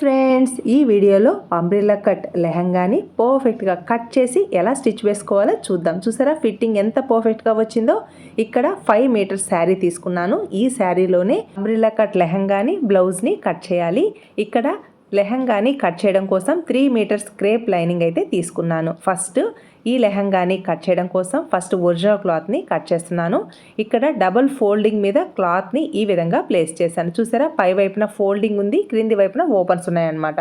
Friends ఈ వీడియోలో umbrella cut లెహంగాని పర్ఫెక్ట్గా కట్ చేసి ఎలా స్టిచ్ వేసుకోవాలో చూద్దాం. చూసారా? ఫిట్టింగ్ ఎంత పర్ఫెక్ట్గా వచ్చిందో? ఇక్కడ ఫైవ్ మీటర్స్ శారీ తీసుకున్నాను. ఈ శారీలోనే అంబ్రిల్లా కట్ లెహంగాని బ్లౌజ్ని కట్ చేయాలి. ఇక్కడ లెహంగాని కట్ చేయడం కోసం త్రీ మీటర్స్ క్రేప్ లైనింగ్ అయితే తీసుకున్నాను. ఫస్ట్ ఈ లెహంగాని కట్ చేయడం కోసం ఫస్ట్ ఒరిజినల్ క్లాత్ని కట్ చేస్తున్నాను. ఇక్కడ డబుల్ ఫోల్డింగ్ మీద క్లాత్ని ఈ విధంగా ప్లేస్ చేశాను. చూసారా? పై వైపున ఫోల్డింగ్ ఉంది క్రింది వైపున ఓపెన్స్ ఉన్నాయన్నమాట.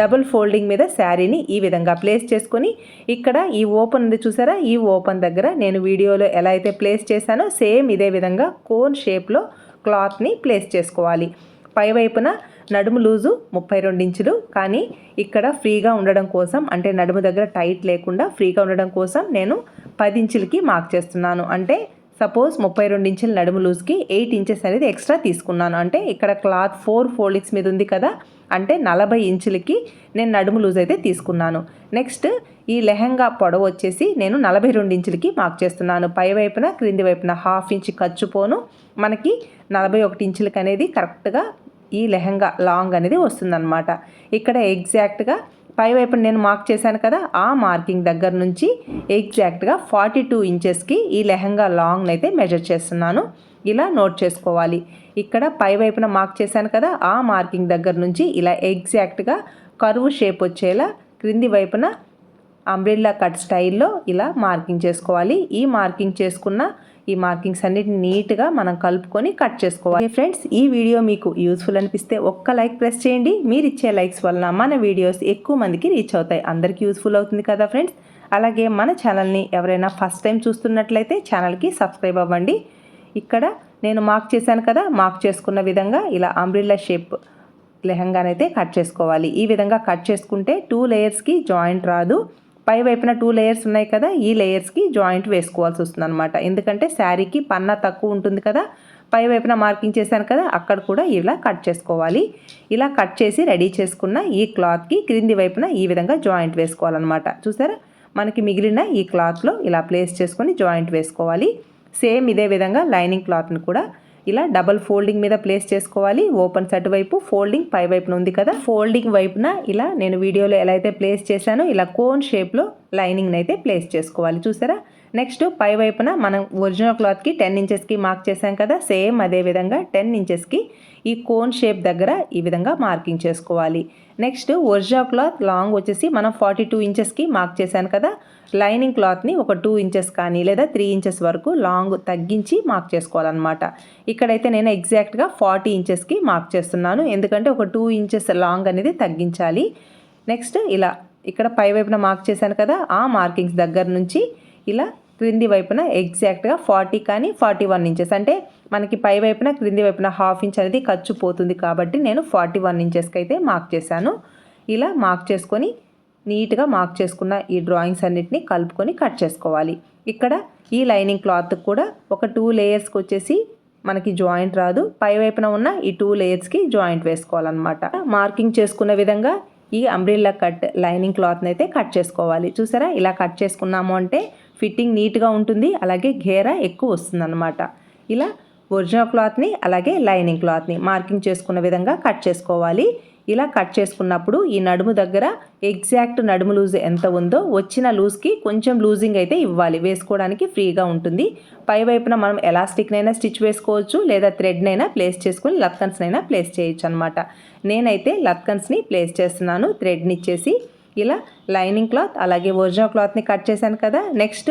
డబుల్ ఫోల్డింగ్ మీద శారీని ఈ విధంగా ప్లేస్ చేసుకొని ఇక్కడ ఈ ఓపెన్ ఉంది చూసారా? ఈ ఓపెన్ దగ్గర నేను వీడియోలో ఎలా అయితే ప్లేస్ చేశానో సేమ్ ఇదే విధంగా కోన్ షేప్లో క్లాత్ని ప్లేస్ చేసుకోవాలి. పై వైపున నడుము లూజు ముప్పై రెండు ఇంచులు. కానీ ఇక్కడ ఫ్రీగా ఉండడం కోసం అంటే నడుము దగ్గర టైట్ లేకుండా ఫ్రీగా ఉండడం కోసం నేను పది ఇంచులకి మార్క్ చేస్తున్నాను. అంటే సపోజ్ ముప్పై రెండు ఇంచుల నడుము లూజ్కి ఎయిట్ ఇంచెస్ అనేది ఎక్స్ట్రా తీసుకున్నాను. అంటే ఇక్కడ క్లాత్ ఫోర్ ఫోల్డింగ్స్ మీద ఉంది కదా అంటే నలభై ఇంచులకి నేను నడుము లూజ్ అయితే తీసుకున్నాను. నెక్స్ట్ ఈ లెహంగా పొడవు వచ్చేసి నేను నలభై రెండు ఇంచులకి మార్క్ చేస్తున్నాను. పై వైపున క్రింది వైపున హాఫ్ ఇంచ్ ఖర్చుపోను మనకి నలభై ఒకటి ఇంచులకి అనేది కరెక్ట్గా ఈ లెహంగా లాంగ్ అనేది వస్తుందన్నమాట. ఇక్కడ ఎగ్జాక్ట్గా పైవైపు నేను మార్క్ చేశాను కదా ఆ మార్కింగ్ దగ్గర నుంచి ఎగ్జాక్ట్గా ఫార్టీ టూ ఇంచెస్కి ఈ లెహంగా లాంగ్ అయితే మెజర్ చేస్తున్నాను. ఇలా నోట్ చేసుకోవాలి. ఇక్కడ పై వైపున మార్క్ చేశాను కదా ఆ మార్కింగ్ దగ్గర నుంచి ఇలా ఎగ్జాక్ట్గా కరువు షేప్ వచ్చేలా క్రింది వైపున అంబ్రిల్లా కట్ స్టైల్లో ఇలా మార్కింగ్ చేసుకోవాలి. ఈ మార్కింగ్ చేసుకున్న ఈ మార్కింగ్స్ అన్నిటిని నీట్గా మనం కలుపుకొని కట్ చేసుకోవాలి. ఫ్రెండ్స్ ఈ వీడియో మీకు యూస్ఫుల్ అనిపిస్తే ఒక్క లైక్ ప్రెస్ చేయండి. మీరు ఇచ్చే లైక్స్ వలన మన వీడియోస్ ఎక్కువ మందికి రీచ్ అవుతాయి. అందరికీ యూస్ఫుల్ అవుతుంది కదా ఫ్రెండ్స్? అలాగే మన ఛానల్ని ఎవరైనా ఫస్ట్ టైం చూస్తున్నట్లయితే ఛానల్కి సబ్స్క్రైబ్ అవ్వండి. ఇక్కడ నేను మార్క్ చేశాను కదా మార్క్ చేసుకున్న విధంగా ఇలా అంబ్రిల్లా షేప్ లెహంగానైతే కట్ చేసుకోవాలి. ఈ విధంగా కట్ చేసుకుంటే టూ లేయర్స్కి జాయింట్ రాదు. పై వైపున టూ లేయర్స్ ఉన్నాయి కదా ఈ లేయర్స్కి జాయింట్ వేసుకోవాల్సి వస్తుంది అనమాట ఎందుకంటే శారీకి పన్నా తక్కువ ఉంటుంది కదా పై వైపున మార్కింగ్ చేశాను కదా అక్కడ కూడా ఇలా కట్ చేసుకోవాలి. ఇలా కట్ చేసి రెడీ చేసుకున్న ఈ క్లాత్కి క్రింది వైపున ఈ విధంగా జాయింట్ వేసుకోవాలన్నమాట. చూసారా? మనకి మిగిలిన ఈ క్లాత్లో ఇలా ప్లేస్ చేసుకొని జాయింట్ వేసుకోవాలి. సేమ్ ఇదే విధంగా లైనింగ్ క్లాత్ని కూడా ఇలా డబల్ ఫోల్డింగ్ మీద ప్లేస్ చేసుకోవాలి. ఓపెన్ సైడ్ వైపు ఫోల్డింగ్ పై వైపున ఉంది కదా. ఫోల్డింగ్ వైపున ఇలా నేను వీడియోలో ఎలా అయితే ప్లేస్ చేశానో ఇలా కోన్ షేప్లో లైనింగ్ని అయితే ప్లేస్ చేసుకోవాలి. చూసారా? నెక్స్ట్ పై వైపున మనం ఒరిజినల్ క్లాత్కి టెన్ ఇంచెస్కి మార్క్ చేసాం కదా. సేమ్ అదే విధంగా టెన్ ఇంచెస్కి ఈ కోన్ షేప్ దగ్గర ఈ విధంగా మార్కింగ్ చేసుకోవాలి. నెక్స్ట్ ఒరిజినల్ క్లాత్ లాంగ్ వచ్చేసి మనం ఫార్టీ టూ ఇంచెస్కి మార్క్ చేశాను కదా. లైనింగ్ క్లాత్ని ఒక టూ ఇంచెస్ కానీ లేదా త్రీ ఇంచెస్ వరకు లాంగ్ తగ్గించి మార్క్ చేసుకోవాలన్నమాట. ఇక్కడైతే నేను ఎగ్జాక్ట్గా ఫార్టీ ఇంచెస్కి మార్క్ చేస్తున్నాను. ఎందుకంటే ఒక టూ ఇంచెస్ లాంగ్ అనేది తగ్గించాలి. నెక్స్ట్ ఇలా ఇక్కడ పై వైపున మార్క్ చేశాను కదా. ఆ మార్కింగ్స్ దగ్గర నుంచి ఇలా క్రింది వైపున ఎగ్జాక్ట్గా ఫార్టీ కానీ ఫార్టీ వన్ ఇంచెస్ అంటే మనకి పై వైపున క్రింది వైపున హాఫ్ ఇంచ్ అనేది ఖర్చు పోతుంది కాబట్టి నేను ఫార్టీ వన్ ఇంచెస్కి అయితే మార్క్ చేశాను. ఇలా మార్క్ చేసుకొని నీట్గా మార్క్ చేసుకున్న ఈ డ్రాయింగ్స్ అన్నిటిని కలుపుకొని కట్ చేసుకోవాలి. ఇక్కడ ఈ లైనింగ్ క్లాత్ కూడా ఒక టూ లేయర్స్కి వచ్చేసి మనకి జాయింట్ రాదు. పై వైపున ఉన్న ఈ టూ లేయర్స్కి జాయింట్ వేసుకోవాలన్నమాట. మార్కింగ్ చేసుకున్న విధంగా ఈ అంబ్రిల్లా కట్ లైనింగ్ క్లాత్ని అయితే కట్ చేసుకోవాలి. చూసారా? ఇలా కట్ చేసుకున్నాము అంటే ఫిట్టింగ్ నీట్గా ఉంటుంది అలాగే ఘేర ఎక్కువ వస్తుంది ఇలా ఒరిజినల్ క్లాత్ని అలాగే లైనింగ్ క్లాత్ని మార్కింగ్ చేసుకున్న విధంగా కట్ చేసుకోవాలి. ఇలా కట్ చేసుకున్నప్పుడు ఈ నడుము దగ్గర ఎగ్జాక్ట్ నడుము లూజ్ ఎంత ఉందో వచ్చిన లూజ్కి కొంచెం లూజింగ్ అయితే ఇవ్వాలి. వేసుకోవడానికి ఫ్రీగా ఉంటుంది. పై వైపున మనం ఎలాస్టిక్నైనా స్టిచ్ వేసుకోవచ్చు లేదా థ్రెడ్నైనా ప్లేస్ చేసుకుని లత్కన్స్నైనా ప్లేస్ చేయొచ్చు అనమాట నేనైతే లత్కన్స్ని ప్లేస్ చేస్తున్నాను థ్రెడ్ని ఇచ్చేసి. ఇలా లైనింగ్ క్లాత్ అలాగే ఒరిజినల్ క్లాత్ని కట్ చేశాను కదా నెక్స్ట్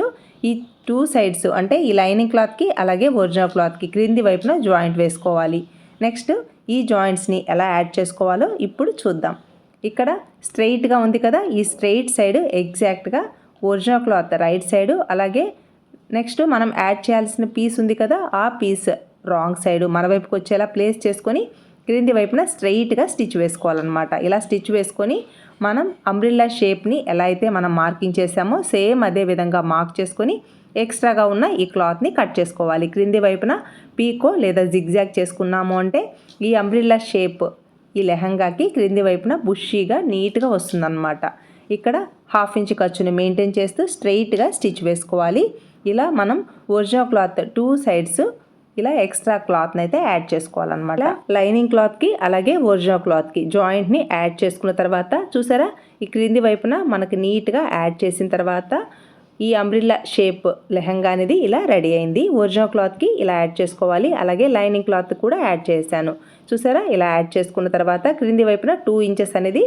ఈ టూ సైడ్స్ అంటే ఈ లైనింగ్ క్లాత్కి అలాగే ఒరిజినల్ క్లాత్కి క్రింది వైపున జాయింట్ వేసుకోవాలి. నెక్స్ట్ ఈ జాయింట్స్ని ఎలా యాడ్ చేసుకోవాలో ఇప్పుడు చూద్దాం. ఇక్కడ స్ట్రెయిట్గా ఉంది కదా ఈ స్ట్రెయిట్ సైడ్ ఎగ్జాక్ట్గా ఒరిజినల్ క్లాత్ రైట్ సైడు అలాగే నెక్స్ట్ మనం యాడ్ చేయాల్సిన పీస్ ఉంది కదా ఆ పీస్ రాంగ్ సైడ్ మన వైపుకి వచ్చేలా ప్లేస్ చేసుకొని క్రింది వైపున స్ట్రెయిట్గా స్టిచ్ వేసుకోవాలన్నమాట. ఇలా స్టిచ్ వేసుకొని మనం అంబ్రిల్లా షేప్ని ఎలా అయితే మనం మార్కింగ్ చేసామో సేమ్ అదే విధంగా మార్క్ చేసుకొని ఎక్స్ట్రాగా ఉన్న ఈ క్లాత్ని కట్ చేసుకోవాలి. క్రింది వైపున పీకో లేదా జిగ్జాగ్ చేసుకున్నాము అంటే ఈ అంబ్రిల్లా షేప్ ఈ లెహంగాకి క్రింది వైపున బుషీగా నీట్గా వస్తుందన్నమాట. ఇక్కడ హాఫ్ ఇంచ్ ఖర్చుని మెయింటైన్ చేస్తూ స్ట్రైట్గా స్టిచ్ వేసుకోవాలి. ఇలా మనం ఒరిజినల్ క్లాత్ టూ సైడ్స్ ఇలా ఎక్స్ట్రా క్లాత్ని అయితే యాడ్ చేసుకోవాలన్నమాట. లైనింగ్ క్లాత్కి అలాగే ఒరిజినల్ క్లాత్కి జాయింట్ని యాడ్ చేసుకున్న తర్వాత చూసారా? ఈ క్రింది వైపున మనకి నీట్గా యాడ్ చేసిన తర్వాత ఈ అంబ్రిల్లా షేప్ లెహంగా అనేది ఇలా రెడీ అయింది. ఒరిజినల్ క్లాత్కి ఇలా యాడ్ చేసుకోవాలి. అలాగే లైనింగ్ క్లాత్ కూడా యాడ్ చేశాను. చూసారా? ఇలా యాడ్ చేసుకున్న తర్వాత క్రింది వైపున టూ ఇంచెస్ అనేది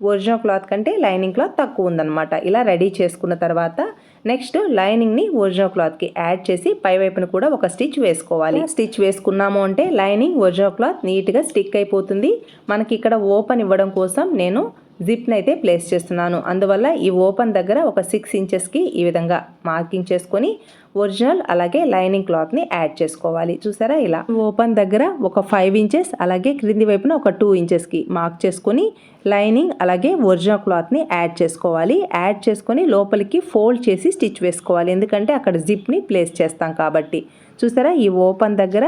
ఒరిజినల్ క్లాత్ కంటే లైనింగ్ క్లాత్ తక్కువ ఉందన్నమాట. ఇలా రెడీ చేసుకున్న తర్వాత నెక్స్ట్ లైనింగ్ని ఒరిజినల్ క్లాత్కి యాడ్ చేసి పై వైపున కూడా ఒక స్టిచ్ వేసుకోవాలి. స్టిచ్ వేసుకున్నాము అంటే లైనింగ్ ఒరిజినల్ క్లాత్ నీట్గా స్టిక్ అయిపోతుంది. మనకి ఇక్కడ ఓపెన్ ఇవ్వడం కోసం నేను జిప్ని అయితే ప్లేస్ చేస్తున్నాను. అందువల్ల ఈ ఓపెన్ దగ్గర ఒక సిక్స్ ఇంచెస్కి ఈ విధంగా మార్కింగ్ చేసుకొని ఒరిజినల్ అలాగే లైనింగ్ క్లాత్ని యాడ్ చేసుకోవాలి. చూసారా ఇలా? ఓపెన్ దగ్గర ఒక ఫైవ్ ఇంచెస్ అలాగే క్రింది వైపున ఒక టూ ఇంచెస్కి మార్క్ చేసుకొని లైనింగ్ అలాగే ఒరిజినల్ క్లాత్ని యాడ్ చేసుకోవాలి. యాడ్ చేసుకొని లోపలికి ఫోల్డ్ చేసి స్టిచ్ వేసుకోవాలి. ఎందుకంటే అక్కడ జిప్ని ప్లేస్ చేస్తాం కాబట్టి. చూసారా? ఈ ఓపెన్ దగ్గర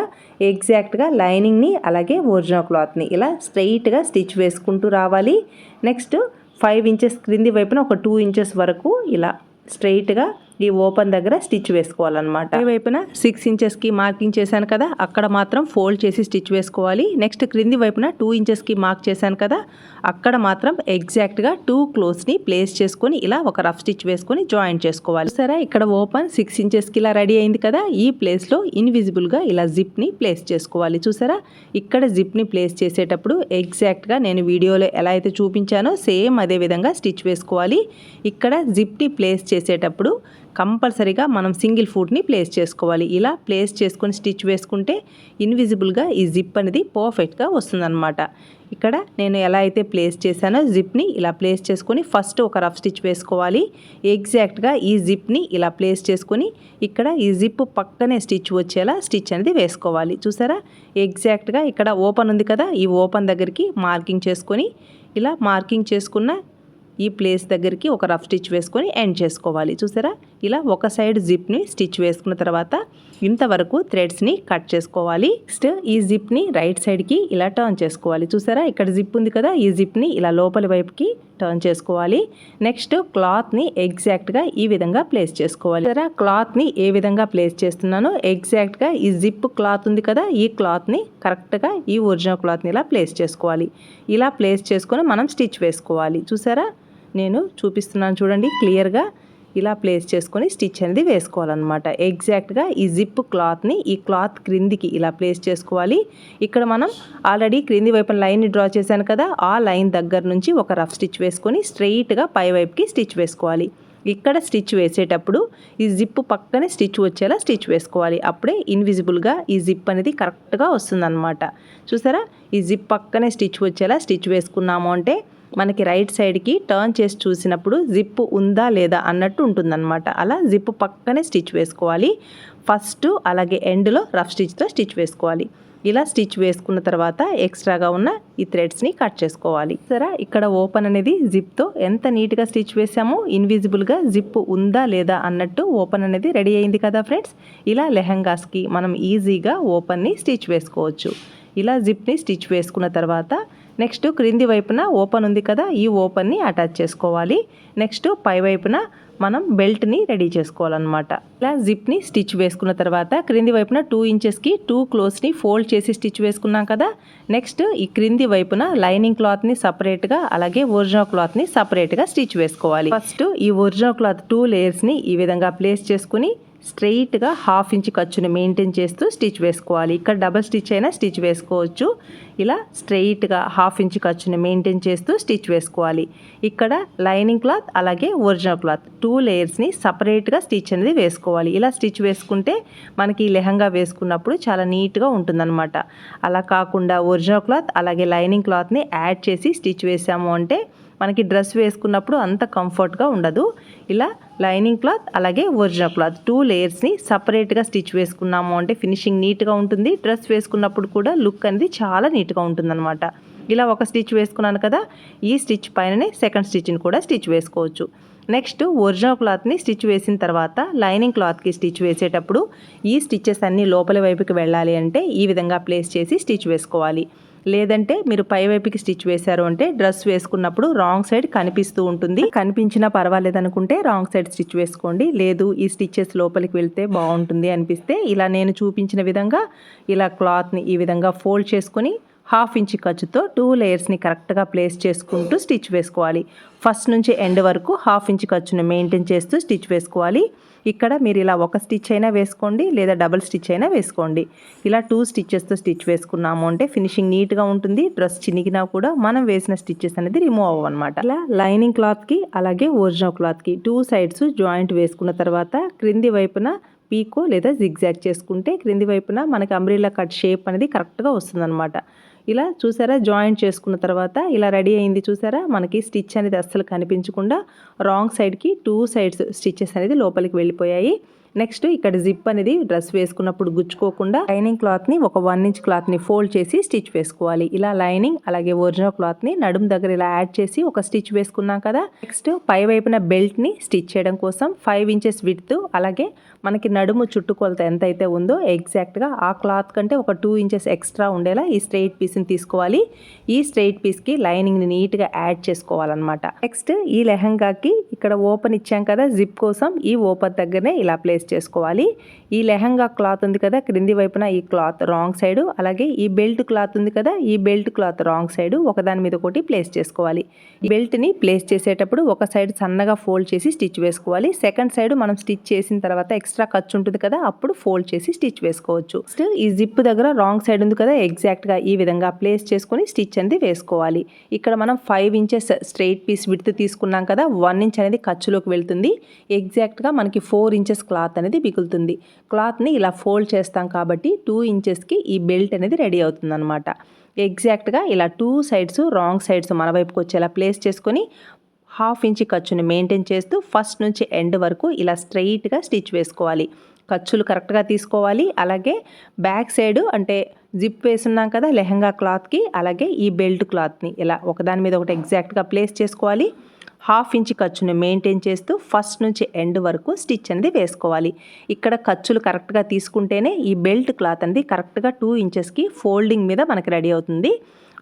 ఎగ్జాక్ట్గా లైనింగ్ని అలాగే ఒరిజినల్ క్లాత్ని ఇలా స్ట్రైట్గా స్టిచ్ వేసుకుంటూ రావాలి. నెక్స్ట్ ఫైవ్ ఇంచెస్ క్రింది వైపున ఒక టూ ఇంచెస్ వరకు ఇలా స్ట్రైట్గా ఈ ఓపెన్ దగ్గర స్టిచ్ వేసుకోవాలన్నమాట. ఈ వైపున సిక్స్ ఇంచెస్కి మార్కింగ్ చేశాను కదా అక్కడ మాత్రం ఫోల్డ్ చేసి స్టిచ్ వేసుకోవాలి. నెక్స్ట్ క్రింది వైపున టూ ఇంచెస్కి మార్క్ చేశాను కదా అక్కడ మాత్రం ఎగ్జాక్ట్గా టూ క్లోత్స్ని ప్లేస్ చేసుకొని ఇలా ఒక రఫ్ స్టిచ్ వేసుకొని జాయిన్ చేసుకోవాలి. సరే ఇక్కడ ఓపెన్ సిక్స్ ఇంచెస్కి ఇలా రెడీ అయింది కదా ఈ ప్లేస్లో ఇన్విజిబుల్గా ఇలా జిప్ని ప్లేస్ చేసుకోవాలి. చూసారా? ఇక్కడ జిప్ని ప్లేస్ చేసేటప్పుడు ఎగ్జాక్ట్గా నేను వీడియోలో ఎలా అయితే చూపించానో సేమ్ అదే విధంగా స్టిచ్ వేసుకోవాలి. ఇక్కడ జిప్ని ప్లేస్ చేసేటప్పుడు కంపల్సరీగా మనం సింగిల్ ఫుడ్ని ప్లేస్ చేసుకోవాలి. ఇలా ప్లేస్ చేసుకొని స్టిచ్ వేసుకుంటే ఇన్విజిబుల్గా ఈ జిప్ అనేది పర్ఫెక్ట్గా వస్తుందన్నమాట. ఇక్కడ నేను ఎలా అయితే ప్లేస్ చేశానో జిప్ని ఇలా ప్లేస్ చేసుకొని ఫస్ట్ ఒక రఫ్ స్టిచ్ వేసుకోవాలి. ఎగ్జాక్ట్గా ఈ జిప్ని ఇలా ప్లేస్ చేసుకొని ఇక్కడ ఈ జిప్ పక్కనే స్టిచ్ వచ్చేలా స్టిచ్ అనేది వేసుకోవాలి. చూసారా? ఎగ్జాక్ట్గా ఇక్కడ ఓపెన్ ఉంది కదా? ఈ ఓపెన్ దగ్గరికి మార్కింగ్ చేసుకొని ఇలా మార్కింగ్ చేసుకున్న ఈ ప్లేస్ దగ్గరికి ఒక రఫ్ స్టిచ్ వేసుకొని ఎండ్ చేసుకోవాలి. చూసారా? ఇలా ఒక సైడ్ జిప్ని స్టిచ్ వేసుకున్న తర్వాత ఇంతవరకు థ్రెడ్స్ని కట్ చేసుకోవాలి. నెక్స్ట్ ఈ జిప్ని రైట్ సైడ్కి ఇలా టర్న్ చేసుకోవాలి. చూసారా? ఇక్కడ జిప్ ఉంది కదా? ఈ జిప్ని ఇలా లోపలి వైపుకి టర్న్ చేసుకోవాలి. నెక్స్ట్ క్లాత్ని ఎగ్జాక్ట్గా ఈ విధంగా ప్లేస్ చేసుకోవాలి. సరే క్లాత్ని ఏ విధంగా ప్లేస్ చేస్తున్నానో ఎగ్జాక్ట్గా ఈ జిప్ క్లాత్ ఉంది కదా? ఈ క్లాత్ని కరెక్ట్గా ఈ ఒరిజినల్ క్లాత్ని ఇలా ప్లేస్ చేసుకోవాలి. ఇలా ప్లేస్ చేసుకొని మనం స్టిచ్ వేసుకోవాలి. చూసారా? నేను చూపిస్తున్నాను చూడండి క్లియర్గా ఇలా ప్లేస్ చేసుకొని స్టిచ్ అనేది వేసుకోవాలన్నమాట. ఎగ్జాక్ట్గా ఈ జిప్ క్లాత్ని ఈ క్లాత్ క్రిందికి ఇలా ప్లేస్ చేసుకోవాలి. ఇక్కడ మనం ఆల్రెడీ క్రింది వైపున లైన్ని డ్రా చేశాను కదా ఆ లైన్ దగ్గర నుంచి ఒక రఫ్ స్టిచ్ వేసుకొని స్ట్రెయిట్గా పై వైపుకి స్టిచ్ వేసుకోవాలి. ఇక్కడ స్టిచ్ వేసేటప్పుడు ఈ జిప్ పక్కనే స్టిచ్ వచ్చేలా స్టిచ్ వేసుకోవాలి. అప్పుడే ఇన్విజిబుల్గా ఈ జిప్ అనేది కరెక్ట్గా వస్తుందన్నమాట. చూసారా? ఈ జిప్ పక్కనే స్టిచ్ వచ్చేలా స్టిచ్ వేసుకున్నాము అంటే మనకి రైట్ సైడ్కి టర్న్ చేసి చూసినప్పుడు జిప్ ఉందా లేదా అన్నట్టు ఉంటుందన్నమాట. అలా జిప్ పక్కనే స్టిచ్ వేసుకోవాలి. ఫస్ట్ అలాగే ఎండ్లో రఫ్ స్టిచ్తో స్టిచ్ వేసుకోవాలి. ఇలా స్టిచ్ వేసుకున్న తర్వాత ఎక్స్ట్రాగా ఉన్న ఈ థ్రెడ్స్ని కట్ చేసుకోవాలి. సరే ఇక్కడ ఓపెన్ అనేది జిప్తో ఎంత నీట్గా స్టిచ్ వేసామో ఇన్విజిబుల్గా జిప్ ఉందా లేదా అన్నట్టు ఓపెన్ అనేది రెడీ అయింది కదా ఫ్రెండ్స్? ఇలా లెహంగాస్కి మనం ఈజీగా ఓపెన్ని స్టిచ్ వేసుకోవచ్చు. ఇలా జిప్ని స్టిచ్ వేసుకున్న తర్వాత నెక్స్ట్ క్రింది వైపున ఓపెన్ ఉంది కదా ఈ ఓపెన్ని అటాచ్ చేసుకోవాలి. నెక్స్ట్ పై వైపున మనం బెల్ట్ని రెడీ చేసుకోవాలన్నమాట. ఇలా జిప్ని స్టిచ్ వేసుకున్న తర్వాత క్రింది వైపున టూ ఇంచెస్కి టూ క్లోత్స్ని ఫోల్డ్ చేసి స్టిచ్ వేసుకున్నాం కదా నెక్స్ట్ ఈ క్రింది వైపున లైనింగ్ క్లాత్ని సపరేట్గా అలాగే ఒరిజినల్ క్లాత్ని సపరేట్గా స్టిచ్ వేసుకోవాలి. ఫస్ట్ ఈ ఒరిజినల్ క్లాత్ టూ లేయర్స్ని ఈ విధంగా ప్లేస్ చేసుకుని స్ట్రెయిట్గా హాఫ్ ఇంచ్ ఖర్చుని మెయింటైన్ చేస్తూ స్టిచ్ వేసుకోవాలి. ఇక్కడ డబల్ స్టిచ్ అయినా స్టిచ్ వేసుకోవచ్చు. ఇలా స్ట్రెయిట్గా హాఫ్ ఇంచ్ ఖర్చుని మెయింటైన్ చేస్తూ స్టిచ్ వేసుకోవాలి. ఇక్కడ లైనింగ్ క్లాత్ అలాగే ఒరిజినల్ క్లాత్ టూ లేయర్స్ని సపరేట్గా స్టిచ్ అనేది వేసుకోవాలి. ఇలా స్టిచ్ వేసుకుంటే మనకి లెహంగా వేసుకున్నప్పుడు చాలా నీట్గా ఉంటుందన్నమాట. అలా కాకుండా ఒరిజినల్ క్లాత్ అలాగే లైనింగ్ క్లాత్ని యాడ్ చేసి స్టిచ్ వేసాము అంటే మనకి డ్రెస్ వేసుకున్నప్పుడు అంత కంఫర్ట్గా ఉండదు. ఇలా లైనింగ్ క్లాత్ అలాగే ఒరిజినల్ క్లాత్ టూ లేయర్స్ని సపరేట్గా స్టిచ్ వేసుకున్నాము అంటే ఫినిషింగ్ నీట్గా ఉంటుంది. డ్రెస్ వేసుకున్నప్పుడు కూడా లుక్ అనేది చాలా నీట్గా ఉంటుందన్నమాట. ఇలా ఒక స్టిచ్ వేసుకున్నాను కదా ఈ స్టిచ్ పైననే సెకండ్ స్టిచ్ని కూడా స్టిచ్ వేసుకోవచ్చు. నెక్స్ట్ ఒరిజినల్ క్లాత్ని స్టిచ్ వేసిన తర్వాత లైనింగ్ క్లాత్కి స్టిచ్ వేసేటప్పుడు ఈ స్టిచ్చెస్ అన్నీ లోపలి వైపుకి వెళ్ళాలి అంటే ఈ విధంగా ప్లేస్ చేసి స్టిచ్ వేసుకోవాలి. లేదంటే మీరు పై వైపుకి స్టిచ్ వేశారు అంటే డ్రెస్ వేసుకున్నప్పుడు రాంగ్ సైడ్ కనిపిస్తూ ఉంటుంది. కనిపించినా పర్వాలేదు అనుకుంటే రాంగ్ సైడ్ స్టిచ్ వేసుకోండి. లేదు ఈ స్టిచ్చెస్ లోపలికి వెళ్తే బాగుంటుంది అనిపిస్తే ఇలా నేను చూపించిన విధంగా ఇలా క్లాత్ని ఈ విధంగా ఫోల్డ్ చేసుకొని హాఫ్ ఇంచ్ ఖర్చుతో టూ లేయర్స్ని కరెక్ట్గా ప్లేస్ చేసుకుంటూ స్టిచ్ వేసుకోవాలి. ఫస్ట్ నుంచి ఎండ్ వరకు హాఫ్ ఇంచ్ ఖర్చును మెయింటైన్ చేస్తూ స్టిచ్ వేసుకోవాలి. ఇక్కడ మీరు ఇలా ఒక స్టిచ్ అయినా వేసుకోండి లేదా డబుల్ స్టిచ్ అయినా వేసుకోండి. ఇలా టూ స్టిచ్చెస్తో స్టిచ్ వేసుకున్నాము అంటే ఫినిషింగ్ నీట్గా ఉంటుంది డ్రెస్ చినిగినా కూడా మనం వేసిన స్టిచ్చెస్ అనేది రిమూవ్ అవ్వనమాట అలా లైనింగ్ క్లాత్కి అలాగే ఒరిజినల్ క్లాత్కి టూ సైడ్స్ జాయింట్ వేసుకున్న తర్వాత క్రింది వైపున పీకో లేదా జిగ్జాగ్ చేసుకుంటే క్రింది వైపున మనకి అంబ్రిల్లా కట్ షేప్ అనేది కరెక్ట్గా వస్తుందన్నమాట. ఇలా చూసారా? జాయింట్ చేసుకున్న తర్వాత ఇలా రెడీ అయింది చూసారా? మనకి స్టిచ్ అనేది అస్సలు కనిపించకుండా రాంగ్ సైడ్కి టూ సైడ్స్ స్టిచ్చెస్ అనేది లోపలికి వెళ్ళిపోయాయి. నెక్స్ట్ ఇక్కడ జిప్ అనేది డ్రెస్ వేసుకున్నప్పుడు గుచ్చుకోకుండా లైనింగ్ క్లాత్ని ఒక వన్ ఇంచ్ క్లాత్ని ఫోల్డ్ చేసి స్టిచ్ వేసుకోవాలి. ఇలా లైనింగ్ అలాగే ఒరిజినల్ క్లాత్ని నడుం దగ్గర ఇలా యాడ్ చేసి ఒక స్టిచ్ వేసుకున్నాం కదా. నెక్స్ట్ పై వైపున బెల్ట్ని స్టిచ్ చేయడం కోసం ఫైవ్ ఇంచెస్ విడ్త్ అలాగే మనకి నడుము చుట్టుకొలత ఎంత అయితే ఉందో ఎగ్జాక్ట్గా ఆ క్లాత్ కంటే ఒక టూ ఇంచెస్ ఎక్స్ట్రా ఉండేలా ఈ స్ట్రైట్ పీస్ని తీసుకోవాలి. ఈ స్ట్రైట్ పీస్కి లైనింగ్ని నీట్గా యాడ్ చేసుకోవాలన్నమాట. నెక్స్ట్ ఈ లెహంగాకి ఇక్కడ ఓపెన్ ఇచ్చాం కదా జిప్ కోసం ఈ ఓపెన్ దగ్గరనే ఇలా ప్లేస్ చేసుకోవాలి. ఈ లెహంగా క్లాత్ ఉంది కదా క్రింది వైపున ఈ క్లాత్ రాంగ్ సైడ్ అలాగే ఈ బెల్ట్ క్లాత్ ఉంది కదా ఈ బెల్ట్ క్లాత్ రాంగ్ సైడ్ ఒకదాని మీద ఒకటి ప్లేస్ చేసుకోవాలి. ఈ బెల్ట్ని ప్లేస్ చేసేటప్పుడు ఒక సైడ్ సన్నగా ఫోల్డ్ చేసి స్టిచ్ వేసుకోవాలి. సెకండ్ సైడ్ మనం స్టిచ్ చేసిన తర్వాత ఎక్స్ట్రా ఖర్చు ఉంటుంది కదా అప్పుడు ఫోల్డ్ చేసి స్టిచ్ వేసుకోవచ్చు. నెక్స్ట్ ఈ జిప్ దగ్గర రాంగ్ సైడ్ ఉంది కదా ఎగ్జాక్ట్గా ఈ విధంగా ప్లేస్ చేసుకొని స్టిచ్ అనేది వేసుకోవాలి. ఇక్కడ మనం five inches straight piece width తీసుకున్నాం కదా వన్ ఇంచ్ అనేది ఖర్చులోకి వెళ్తుంది. ఎగ్జాక్ట్గా మనకి ఫోర్ ఇంచెస్ క్లాత్ అనేది మిగులుతుంది. క్లాత్ని ఇలా ఫోల్డ్ చేస్తాం కాబట్టి టూ ఇంచెస్కి ఈ బెల్ట్ అనేది రెడీ అవుతుందన్నమాట. ఎగ్జాక్ట్గా ఇలా టూ సైడ్స్ రాంగ్ సైడ్స్ మన వైపుకి వచ్చేలా ప్లేస్ చేసుకొని హాఫ్ ఇంచ్ ఖర్చుని మెయింటైన్ చేస్తూ ఫస్ట్ నుంచి ఎండ్ వరకు ఇలా స్ట్రైట్గా స్టిచ్ వేసుకోవాలి. ఖర్చులు కరెక్ట్గా తీసుకోవాలి. అలాగే బ్యాక్ సైడ్ అంటే జిప్ వేసున్నాం కదా లెహంగా క్లాత్కి అలాగే ఈ బెల్ట్ క్లాత్ని ఇలా ఒకదాని మీద ఒకటి ఎగ్జాక్ట్గా ప్లేస్ చేసుకోవాలి. హాఫ్ ఇంచ్ ఖర్చుని మెయింటైన్ చేస్తూ ఫస్ట్ నుంచి ఎండ్ వరకు స్టిచ్ అనేది వేసుకోవాలి. ఇక్కడ ఖర్చులు కరెక్ట్గా తీసుకుంటేనే ఈ బెల్ట్ క్లాత్ అనేది కరెక్ట్గా టూ ఇంచెస్కి ఫోల్డింగ్ మీద మనకి రెడీ అవుతుంది.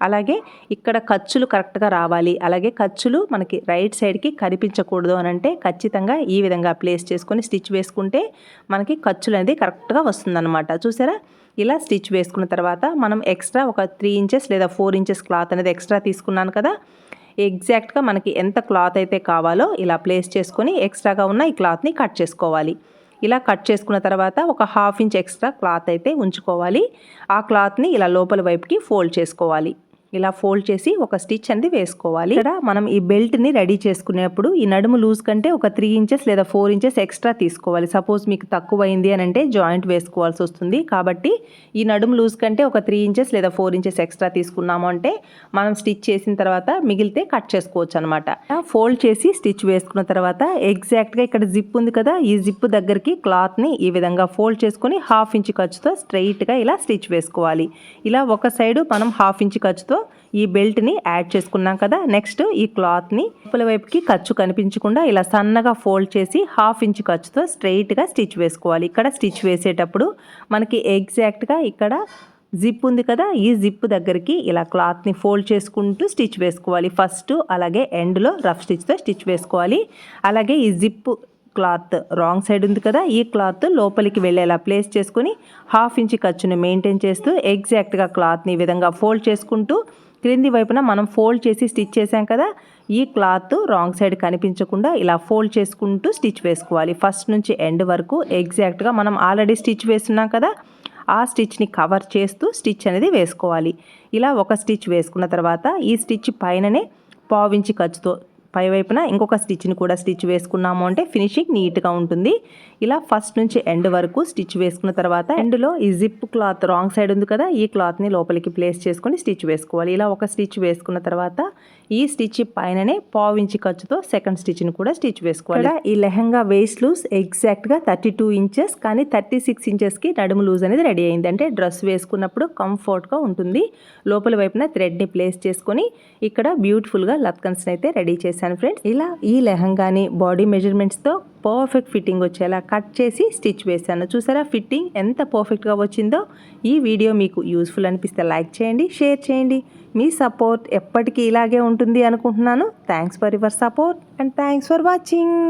అలాగే ఇక్కడ ఖర్చులు కరెక్ట్గా రావాలి. అలాగే ఖర్చులు మనకి రైట్ సైడ్కి కనిపించకూడదు అని అంటే ఖచ్చితంగా ఈ విధంగా ప్లేస్ చేసుకొని స్టిచ్ వేసుకుంటే మనకి ఖర్చులు అనేది కరెక్ట్గా వస్తుందన్నమాట. చూసారా? ఇలా స్టిచ్ వేసుకున్న తర్వాత మనం ఎక్స్ట్రా ఒక త్రీ ఇంచెస్ లేదా ఫోర్ ఇంచెస్ క్లాత్ అనేది ఎక్స్ట్రా తీసుకున్నాను కదా? ఎగ్జాక్ట్గా మనకి ఎంత క్లాత్ అయితే కావాలో ఇలా ప్లేస్ చేసుకొని ఎక్స్ట్రాగా ఉన్న ఈ క్లాత్ని కట్ చేసుకోవాలి. ఇలా కట్ చేసుకున్న తర్వాత ఒక హాఫ్ ఇంచ్ ఎక్స్ట్రా క్లాత్ అయితే ఉంచుకోవాలి. ఆ క్లాత్ని ఇలా లోపల వైపుకి ఫోల్డ్ చేసుకోవాలి. ఇలా ఫోల్డ్ చేసి ఒక స్టిచ్ అనేది వేసుకోవాలి. ఇక్కడ మనం ఈ బెల్ట్ని రెడీ చేసుకునేప్పుడు ఈ నడుము లూజ్ కంటే ఒక త్రీ ఇంచెస్ లేదా ఫోర్ ఇంచెస్ ఎక్స్ట్రా తీసుకోవాలి. సపోజ్ మీకు తక్కువ అయింది అని అంటే జాయింట్ వేసుకోవాల్సి వస్తుంది. కాబట్టి ఈ నడుము లూజ్ కంటే ఒక త్రీ ఇంచెస్ లేదా ఫోర్ ఇంచెస్ ఎక్స్ట్రా తీసుకున్నాము అంటే మనం స్టిచ్ చేసిన తర్వాత మిగిలితే కట్ చేసుకోవచ్చు అనమాట ఫోల్డ్ చేసి స్టిచ్ వేసుకున్న తర్వాత ఎగ్జాక్ట్గా ఇక్కడ జిప్ ఉంది కదా ఈ జిప్ దగ్గరికి క్లాత్ని ఈ విధంగా ఫోల్డ్ చేసుకుని హాఫ్ ఇంచ్ ఖర్చుతో స్ట్రెయిట్గా ఇలా స్టిచ్ వేసుకోవాలి. ఇలా ఒక సైడ్ మనం హాఫ్ ఇంచ్ ఖర్చుతో ఈ బెల్ట్ని యాడ్ చేసుకున్నాం కదా. నెక్స్ట్ ఈ క్లాత్ని లోపల వైపుకి ఖర్చు కనిపించకుండా ఇలా సన్నగా ఫోల్డ్ చేసి హాఫ్ ఇంచ్ ఖర్చుతో స్ట్రైట్గా స్టిచ్ వేసుకోవాలి. ఇక్కడ స్టిచ్ వేసేటప్పుడు మనకి ఎగ్జాక్ట్గా ఇక్కడ జిప్ ఉంది కదా. ఈ జిప్ దగ్గరికి ఇలా క్లాత్ని ఫోల్డ్ చేసుకుంటూ స్టిచ్ వేసుకోవాలి. ఫస్ట్ అలాగే ఎండ్లో రఫ్ స్టిచ్తో స్టిచ్ వేసుకోవాలి. అలాగే ఈ జిప్ క్లాత్ రాంగ్ సైడ్ ఉంది కదా ఈ క్లాత్ లోపలికి వెళ్ళేలా ప్లేస్ చేసుకుని హాఫ్ ఇంచ్ ఖర్చుని మెయింటైన్ చేస్తూ ఎగ్జాక్ట్గా క్లాత్ని ఈ విధంగా ఫోల్డ్ చేసుకుంటూ క్రింది వైపున మనం ఫోల్డ్ చేసి స్టిచ్ చేసాం కదా ఈ క్లాత్ రాంగ్ సైడ్ కనిపించకుండా ఇలా ఫోల్డ్ చేసుకుంటూ స్టిచ్ వేసుకోవాలి. ఫస్ట్ నుంచి ఎండ్ వరకు ఎగ్జాక్ట్గా మనం ఆల్రెడీ స్టిచ్ వేస్తున్నాం కదా ఆ స్టిచ్ని కవర్ చేస్తూ స్టిచ్ అనేది వేసుకోవాలి. ఇలా ఒక స్టిచ్ వేసుకున్న తర్వాత ఈ స్టిచ్ పైననే పావించి ఖర్చుతో పై వైపున ఇంకొక స్టిచ్ని కూడా స్టిచ్ వేసుకున్నాము అంటే ఫినిషింగ్ నీట్గా ఉంటుంది. ఇలా ఫస్ట్ నుంచి ఎండ్ వరకు స్టిచ్ వేసుకున్న తర్వాత ఎండ్లో ఈ జిప్ క్లాత్ రాంగ్ సైడ్ ఉంది కదా ఈ క్లాత్ని లోపలికి ప్లేస్ చేసుకొని స్టిచ్ వేసుకోవాలి. ఇలా ఒక స్టిచ్ వేసుకున్న తర్వాత ఈ స్టిచ్ పైననే పావు ఇంచి ఖర్చుతో సెకండ్ స్టిచ్ని కూడా స్టిచ్ వేసుకోవాలి. ఈ లెహంగా వేస్ట్ లూజ్ ఎగ్జాక్ట్గా థర్టీ టూ ఇంచెస్ కానీ థర్టీ సిక్స్ ఇంచెస్కి నడుము లూజ్ అనేది రెడీ అయింది. అంటే డ్రెస్ వేసుకున్నప్పుడు కంఫర్ట్గా ఉంటుంది. లోపల వైపున థ్రెడ్ని ప్లేస్ చేసుకొని ఇక్కడ బ్యూటిఫుల్గా లత్కన్స్ని అయితే రెడీ చేశాను చేశాను ఫ్రెండ్స్. ఇలా ఈ లెహంగాని బాడీ మెజర్మెంట్స్తో పర్ఫెక్ట్ ఫిట్టింగ్ వచ్చేలా కట్ చేసి స్టిచ్ వేశాను. చూసారా ఫిట్టింగ్ ఎంత పర్ఫెక్ట్గా వచ్చిందో? ఈ వీడియో మీకు యూస్ఫుల్ అనిపిస్తే లైక్ చేయండి షేర్ చేయండి. మీ సపోర్ట్ ఎప్పటికీ ఇలాగే ఉంటుంది అనుకుంటున్నాను. Thanks for your support and thanks for watching.